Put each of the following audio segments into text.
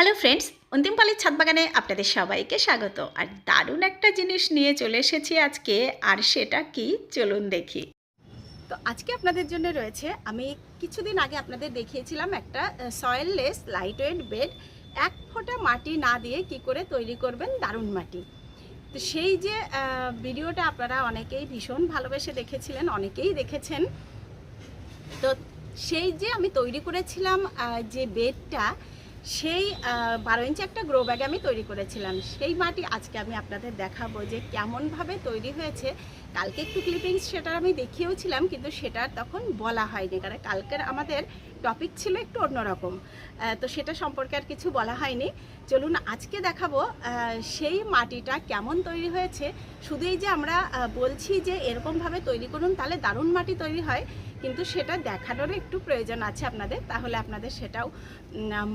Hello friends অন্তিমপালের ছাদ বাগানে আপনাদের সবাইকে স্বাগত। আর দারুণ একটা জিনিস নিয়ে চলে এসেছি আজকে, আর সেটা কি? চলুন দেখি। তো আজকে আপনাদের জন্য রয়েছে, আমি কিছুদিন আগে আপনাদের দেখিয়েছিলাম একটা সয়েললেস লাইট ওয়েট বেড এক ফোঁটা মাটি না দিয়ে কি করে তৈরি করবেন দারুণ মাটি। তো সেই যে ভিডিওটা আপনারা অনেকেই ভীষণ ভালোবেসে দেখেছিলেন, অনেকেই দেখেছেন। তো সেই যে আমি তৈরি করেছিলাম যে বেডটা সেই বারো ইঞ্চি একটা গ্রো ব্যাগে আমি তৈরি করেছিলাম। সেই মাটি আজকে আমি আপনাদের দেখাবো যে কেমনভাবে তৈরি হয়েছে। কালকে একটু ক্লিপিংস সেটার আমি দেখিয়েওছিলাম, কিন্তু সেটার তখন বলা হয়নি, কারণ কালকের আমাদের টপিক ছিল একটু অন্যরকম। তো সেটা সম্পর্কে আর কিছু বলা হয়নি। চলুন আজকে দেখাবো সেই মাটিটা কেমন তৈরি হয়েছে। শুধু এই যে আমরা বলছি যে এরকমভাবে তৈরি করুন, তাহলে দারুণ মাটি তৈরি হয়। কিন্তু সেটা দেখানোরও একটু প্রয়োজন আছে আপনাদের, তাহলে আপনাদের সেটাও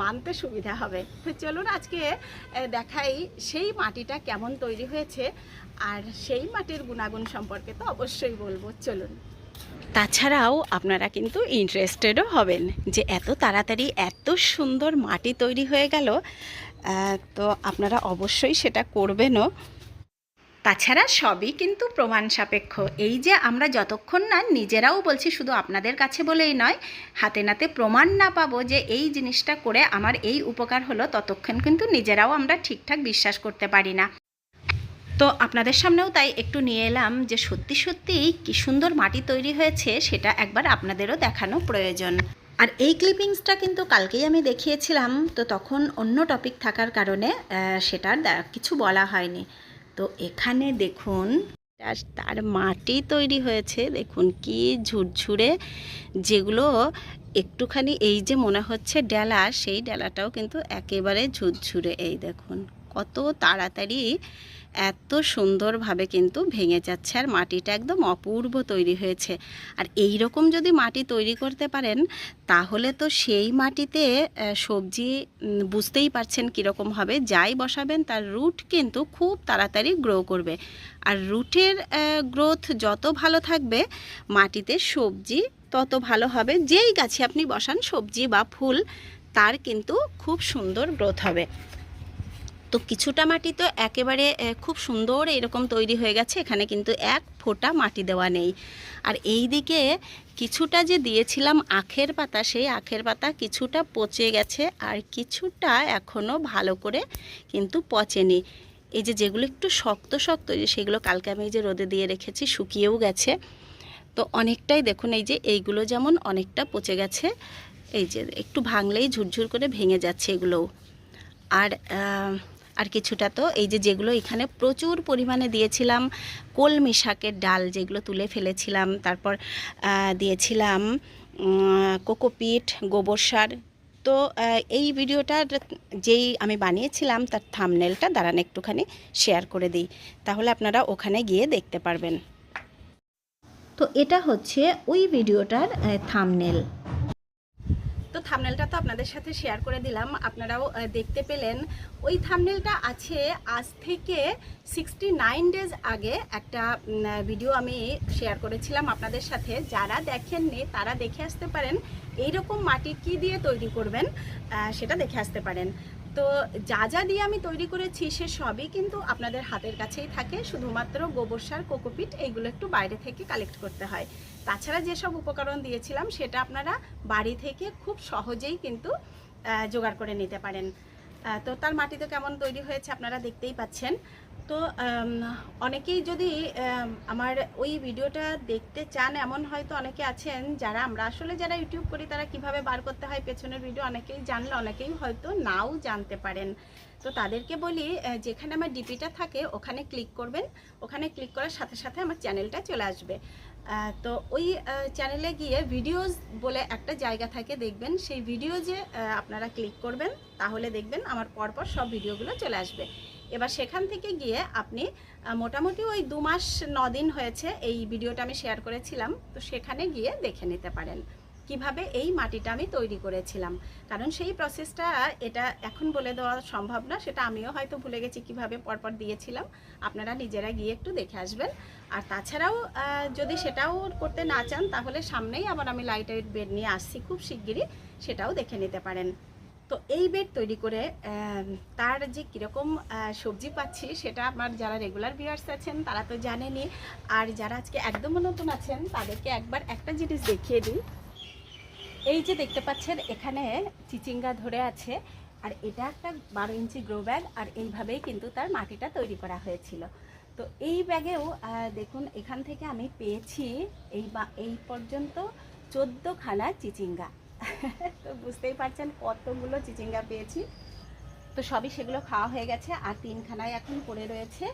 মানতে সুবিধা হবে। তো চলুন আজকে দেখাই সেই মাটিটা কেমন তৈরি হয়েছে, আর সেই মাটির গুণাগুণ সম্পর্কে তো অবশ্যই বলব। চলুন। তাছাড়াও আপনারা কিন্তু ইন্টারেস্টেডও হবেন যে এত তাড়াতাড়ি এত সুন্দর মাটি তৈরি হয়ে গেল তো আপনারা অবশ্যই সেটা করবেনও। তাছাড়া সবই কিন্তু প্রমাণ সাপেক্ষ। এই যে আমরা যতক্ষণ না নিজেরাও বলছি শুধু আপনাদের কাছে বলেই নয়, হাতে নাতে প্রমাণ না পাবো যে এই জিনিসটা করে আমার এই উপকার হলো, ততক্ষণ কিন্তু নিজেরাও আমরা ঠিকঠাক বিশ্বাস করতে পারি না। তো আপনাদের সামনেও তাই একটু নিয়ে এলাম যে সত্যি সত্যিই কি সুন্দর মাটি তৈরি হয়েছে, সেটা একবার আপনাদেরও দেখানো প্রয়োজন। আর এই ক্লিপিংসটা কিন্তু কালকেই আমি দেখিয়েছিলাম, তো তখন অন্য টপিক থাকার কারণে সেটার কিছু বলা হয়নি। তো এখানে দেখুন তার- মাটি তৈরি হয়েছে। দেখুন কি ঝুরঝুরে, যেগুলো একটুখানি এই যে মনে হচ্ছে ডেলা, সেই ডেলাটাও কিন্তু একেবারে ঝুরঝুরে। এই দেখুন, কত তাড়াতাড়ি এত সুন্দরভাবে কিন্তু ভেঙে যাচ্ছে আর মাটিটা একদম অপূর্ব তৈরি হয়েছে। আর এই রকম যদি মাটি তৈরি করতে পারেন, তাহলে তো সেই মাটিতে সবজি বুঝতেই পারছেন কীরকম হবে। যাই বসাবেন, তার রুট কিন্তু খুব তাড়াতাড়ি গ্রো করবে। আর রুটের গ্রোথ যত ভালো থাকবে, মাটিতে সবজি তত ভালো হবে। যেই গাছে আপনি বসান সবজি বা ফুল, তার কিন্তু খুব সুন্দর গ্রোথ হবে। তো কিছুটা মাটি তো একেবারে খুব সুন্দর এরকম তৈরি হয়ে গেছে, এখানে কিন্তু এক ফোঁটা মাটি দেওয়া নেই। আর এই দিকে কিছুটা যে দিয়েছিলাম আখের পাতা, সেই আখের পাতা কিছুটা পচে গেছে আর কিছুটা এখনও ভালো করে কিন্তু পচেনি। এই যে যেগুলো একটু শক্ত শক্ত যে সেগুলো কালকে আমি যে রোদে দিয়ে রেখেছি, শুকিয়েও গেছে। তো অনেকটাই দেখুন, এই যে এইগুলো যেমন অনেকটা পচে গেছে, এই যে একটু ভাঙলেই ঝুরঝুর করে ভেঙে যাচ্ছে এগুলোও। আর আর কিছুটা তো এই যে যেগুলো এখানে প্রচুর পরিমাণে দিয়েছিলাম কলমি শাকের ডাল যেগুলো তুলে ফেলেছিলাম, তারপর দিয়েছিলাম কোকোপিট গোবর সার। তো এই ভিডিওটার যেই আমি বানিয়েছিলাম তার থামনেলটা দাঁড়ান একটুখানি শেয়ার করে দিই, তাহলে আপনারা ওখানে গিয়ে দেখতে পারবেন। তো এটা হচ্ছে ওই ভিডিওটার থামনেল তো থামনেলটা তো আপনাদের সাথে শেয়ার করে দিলাম। আপনারাও দেখতে পেলেন। ওই থামনেলটা আছে আজ থেকে সিক্সটি নাইন ডেজ আগে একটা ভিডিও আমি শেয়ার করেছিলাম আপনাদের সাথে। যারা দেখেননি, তারা দেখে আসতে পারেন। এইরকম মাটি কি দিয়ে তৈরি করবেন? সেটা দেখে আসতে পারেন। তো যা যা দিয়ে আমি তৈরি করেছি, সে সবই কিন্তু আপনাদের হাতের কাছেই থাকে। শুধুমাত্র গোবর সার, কোকোপিট, এইগুলো একটু বাইরে থেকে কালেক্ট করতে হয়। তাছাড়া যেসব উপকরণ দিয়েছিলাম, সেটা আপনারা বাড়ি থেকে খুব সহজেই কিন্তু জোগাড় করে নিতে পারেন। তো তার মাটি তো কেমন তৈরি হয়েছে আপনারা দেখতেই পাচ্ছেন। তো অনেকেই যদি আমার ওই ভিডিওটা দেখতে চান, এমন হয়তো অনেকে আছেন যারা, আমরা আসলে যারা ইউটিউব করি, তারা কীভাবে বার করতে হয় পেছনের ভিডিও অনেকেই জানলে, অনেকেই হয়তো নাও জানতে পারেন। তো তাদেরকে বলি যেখানে আমার ডিপিটা থাকে, ওখানে ক্লিক করবেন। ওখানে ক্লিক করার সাথে সাথে আমার চ্যানেলটা চলে আসবে। তো ওই চ্যানেলে গিয়ে ভিডিওস বলে একটা জায়গা থাকে, দেখবেন। সেই ভিডিও যে আপনারা ক্লিক করবেন, তাহলে দেখবেন আমার পরপর সব ভিডিওগুলো চলে আসবে। এবার সেখান থেকে গিয়ে আপনি মোটামুটি ওই দু মাস দিন হয়েছে এই ভিডিওটা আমি শেয়ার করেছিলাম। তো সেখানে গিয়ে দেখে নিতে পারেন। কীভাবে এই মাটিটা আমি তৈরি করেছিলাম। কারণ সেই প্রসেসটা এটা এখন বলে দেওয়া সম্ভব না, সেটা আমিও হয়তো ভুলে গেছি কীভাবে পরপর দিয়েছিলাম। আপনারা নিজেরা গিয়ে একটু দেখে আসবেন। আর তাছাড়াও যদি সেটাও করতে না চান, তাহলে সামনেই আবার আমি লাইট বেড নিয়ে আসছি খুব শিগগিরই, সেটাও দেখে নিতে পারেন। তো এই বেড তৈরি করে তার যে কীরকম সবজি পাচ্ছি, সেটা আমার যারা রেগুলার ভিউয়ার্স আছেন, তারা তো জানেনি আর যারা আজকে একদম নতুন আছেন, তাদেরকে একবার একটা জিনিস দেখিয়ে দিই। এই যে দেখতে পাচ্ছেন, এখানে চিচিঙ্গা ধরে আছে, আর এটা একটা বারো ইঞ্চি গ্রো ব্যাগ আর এইভাবেই কিন্তু তার মাটিটা তৈরি করা হয়েছিল। তো এই ব্যাগেও দেখুন, এখান থেকে আমি পেয়েছি এই বা, এই পর্যন্ত চোদ্দোখানা চিচিঙ্গা। তো বুঝতেই পারছেন কতগুলো চিচিঙ্গা পেয়েছি। তো সবই সেগুলো খাওয়া হয়ে গেছে, আর তিনখানায় এখন পড়ে রয়েছে।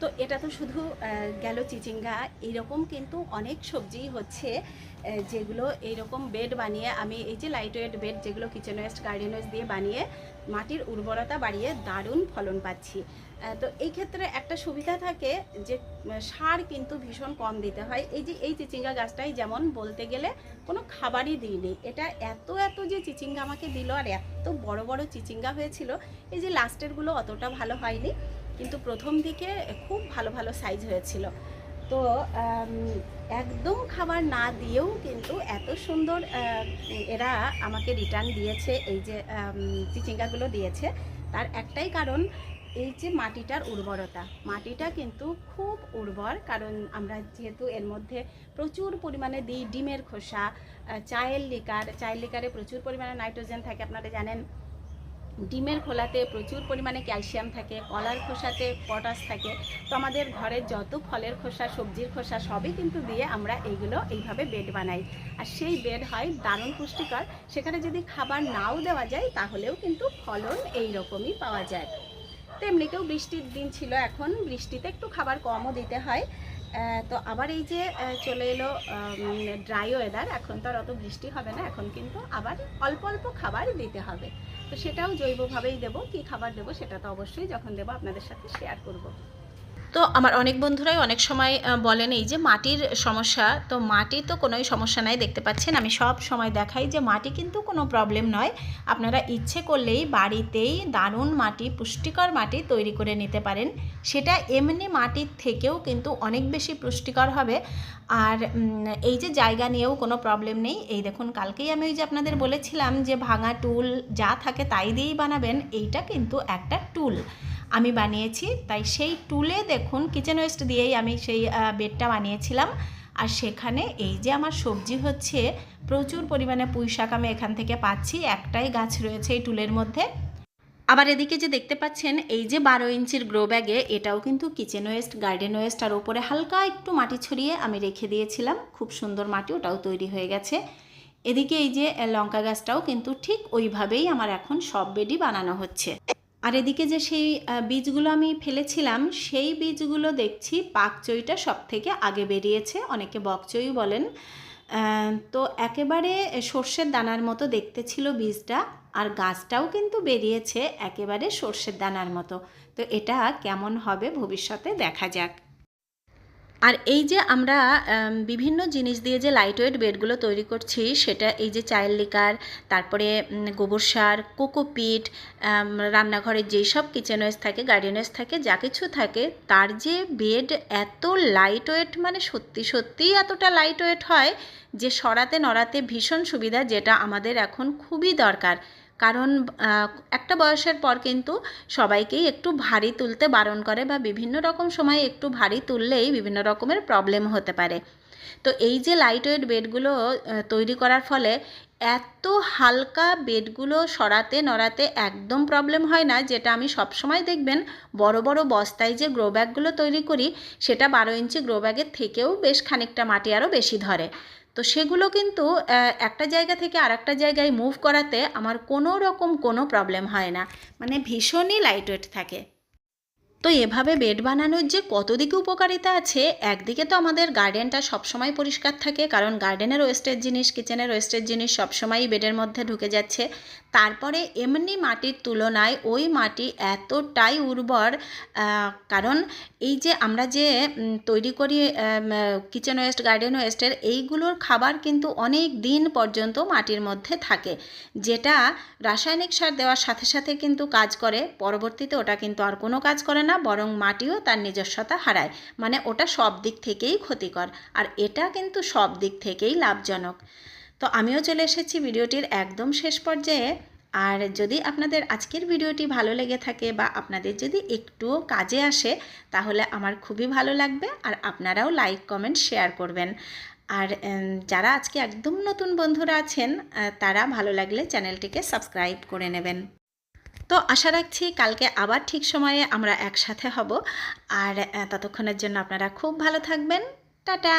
তো এটা তো শুধু গেল চিচিঙ্গা। এরকম কিন্তু অনেক সবজি হচ্ছে যেগুলো এইরকম বেড বানিয়ে আমি এই যে লাইট ওয়েট বেড যেগুলো কিচেন ওয়েস্ট গার্ডেন ওয়েস্ট দিয়ে বানিয়ে মাটির উর্বরতা বাড়িয়ে দারুণ ফলন পাচ্ছি। তো এই ক্ষেত্রে একটা সুবিধা থাকে যে সার কিন্তু ভীষণ কম দিতে হয়। এই যে এই চিচিঙ্গা গাছটাই যেমন বলতে গেলে কোনো খাবারই দিইনি। এটা এত এত যে চিচিঙ্গা আমাকে দিল আর এত বড় বড় চিচিঙ্গা হয়েছিল, এই যে লাস্টেরগুলো অতটা ভালো হয়নি। কিন্তু প্রথম দিকে খুব ভালো ভালো সাইজ হয়েছিল। তো একদম খাবার না দিয়েও কিন্তু এত সুন্দর এরা আমাকে রিটার্ন দিয়েছে, এই যে চিচিঙ্গাগুলো দিয়েছে। তার একটাই কারণ, এই যে মাটিটার উর্বরতা। মাটিটা কিন্তু খুব উর্বর, কারণ আমরা যেহেতু এর মধ্যে প্রচুর পরিমাণে দিই ডিমের খোসা চায়ের লিকার চায়ের লিকারে প্রচুর পরিমাণে নাইট্রোজেন থাকে, আপনারা জানেন। ডিমের খোলাতে প্রচুর পরিমাণে ক্যালসিয়াম থাকে, কলার খোসাতে পটাশ থাকে। তো আমাদের ঘরের যত ফলের খোসা, সবজির খোসা, সবই কিন্তু দিয়ে আমরা এইগুলো এইভাবে বেড বানাই। আর সেই বেড হয় দারুণ পুষ্টিকর। সেখানে যদি খাবার নাও দেওয়া যায়, তাহলেও কিন্তু ফলন এই রকমই পাওয়া যায়। তো এমনিতেও বৃষ্টির দিন ছিল, এখন বৃষ্টিতে একটু খাবার কমও দিতে হয়। তো আবার এই যে চলে এলো ড্রাই ওয়েদার এখন তো আর অত বৃষ্টি হবে না, এখন কিন্তু আবার অল্প অল্প খাবার দিতে হবে। তো সেটাও জৈবভাবেই দেবো, কি খাবার দেবো সেটা তো অবশ্যই যখন দেবো আপনাদের সাথে শেয়ার করব। তো আমার অনেক বন্ধুরাই অনেক সময় বলেন এই যে মাটির সমস্যা, তো মাটি তো কোনোই সমস্যা নাই, দেখতে পাচ্ছেন? আমি সব সময় দেখাই যে মাটি কিন্তু কোনো প্রবলেম নয়। আপনারা ইচ্ছে করলেই বাড়িতেই দারুণ মাটি, পুষ্টিকর মাটি তৈরি করে নিতে পারেন। সেটা এমনি মাটির থেকেও কিন্তু অনেক বেশি পুষ্টিকর হবে। আর এই যে জায়গা নিয়েও কোনো প্রবলেম নেই। এই দেখুন, কালকেই আমি ওই যে আপনাদের বলেছিলাম যে ভাঙা টুল যা থাকে তাই দিয়েই বানাবেন, এইটা কিন্তু একটা টুল। আমি বানিয়েছি, তাই সেই টুলে দেখুন কিচেন ওয়েস্ট দিয়েই আমি সেই বেডটা বানিয়েছিলাম। আর সেখানে এই যে আমার সবজি হচ্ছে, প্রচুর পরিমাণে পুঁই শাক আমি এখান থেকে পাচ্ছি, একটাই গাছ রয়েছে এই টুলের মধ্যে। আবার এদিকে যে দেখতে পাচ্ছেন, এই যে বারো ইঞ্চির গ্রো ব্যাগে এটাও কিন্তু কিচেন ওয়েস্ট গার্ডেন ওয়েস্ট আর ওপরে হালকা একটু মাটি ছড়িয়ে আমি রেখে দিয়েছিলাম। খুব সুন্দর মাটি, ওটাও তৈরি হয়ে গেছে। এদিকে এই যে লঙ্কা গাছটাও কিন্তু ঠিক ওইভাবেই আমার এখন সব বেডই বানানো হচ্ছে। আর এদিকে যে সেই বীজগুলো আমি ফেলেছিলাম, সেই বীজগুলো দেখছি পাকচইটা সব থেকে আগে বেরিয়েছে, অনেকে বকচই বলেন। তো একেবারে সর্ষের দানার মতো দেখতে ছিল বীজটা, আর গাছটাও কিন্তু বেরিয়েছে একেবারে সর্ষের দানার মতো। তো এটা কেমন হবে ভবিষ্যতে দেখা যাক। আর এই যে আমরা বিভিন্ন জিনিস দিয়ে যে লাইট ওয়েট বেডগুলো তৈরি করছি, সেটা এই যে চায়ের লিকার তারপরে গোবর সার কোকোপিট রান্নাঘরের যেই সব কিচেন ওয়েস্ট থাকে গার্ডেন ওয়েস্ট থাকে, যা কিছু থাকে, তার যে বেড এত লাইট ওয়েট মানে সত্যি সত্যিই এতটা লাইট ওয়েট হয় যে সরাতে নড়াতে ভীষণ সুবিধা, যেটা আমাদের এখন খুবই দরকার। কারণ একটা বয়সের পর কিন্তু সবাইকেই একটু ভারী তুলতে বারণ করে বা বিভিন্ন রকম সময় একটু ভারী তুললেই বিভিন্ন রকমের প্রবলেম হতে পারে। তো এই যে লাইট ওয়েট বেডগুলো তৈরি করার ফলে এত হালকা বেডগুলো সরাতে নড়াতে একদম প্রবলেম হয় না, যেটা আমি সবসময় দেখবেন বড় বড় বস্তায় যে গ্রো ব্যাগগুলো তৈরি করি, সেটা বারো ইঞ্চি গ্রো ব্যাগের থেকেও বেশ খানিকটা মাটি আরও বেশি ধরে। তো সেগুলো কিন্তু একটা জায়গা থেকে আর একটা জায়গায় মুভ করাতে আমার কোনো রকম কোনো প্রবলেম হয় না। মানে ভীষণই লাইটওয়েট থাকে। তো এভাবে বেড বানানোর যে কত দিকে উপকারিতা আছে, একদিকে তো আমাদের গার্ডেনটা সবসময় পরিষ্কার থাকে, কারণ গার্ডেনের ওয়েস্টের জিনিস কিচেনের ওয়েস্টের জিনিস সবসময়ই বেডের মধ্যে ঢুকে যাচ্ছে। তারপরে এমনি মাটির তুলনায় ওই মাটি এতটাই উর্বর কারণ এই যে আমরা যে তৈরি করি কিচেন ওয়েস্ট গার্ডেন ওয়েস্টের এইগুলোর খাবার কিন্তু অনেক দিন পর্যন্ত মাটির মধ্যে থাকে, যেটা রাসায়নিক সার দেওয়ার সাথে সাথে কিন্তু কাজ করে, পরবর্তীতে ওটা কিন্তু আর কোনো কাজ করে না। বরং মাটিও তার নিজস্বতা হারায়। মানে ওটা সব দিক থেকেই ক্ষতিকর, আর এটা কিন্তু সব দিক থেকেই লাভজনক। তো আমিও চলে এসেছি ভিডিওটির একদম শেষ পর্যায়ে। আর যদি আপনাদের আজকের ভিডিওটি ভালো লেগে থাকে বা আপনাদের যদি একটুও কাজে আসে, তাহলে আমার খুবই ভালো লাগবে আর আপনারাও লাইক, কমেন্ট, শেয়ার করবেন। আর যারা আজকে একদম নতুন বন্ধুরা আছেন তারা ভালো লাগলে চ্যানেলটিকে সাবস্ক্রাইব করে নেবেন। তো আশা রাখছি কালকে আবার ঠিক সময়ে আমরা একসাথে হব। আর ততক্ষণের জন্য আপনারা খুব ভালো থাকবেন। টাটা!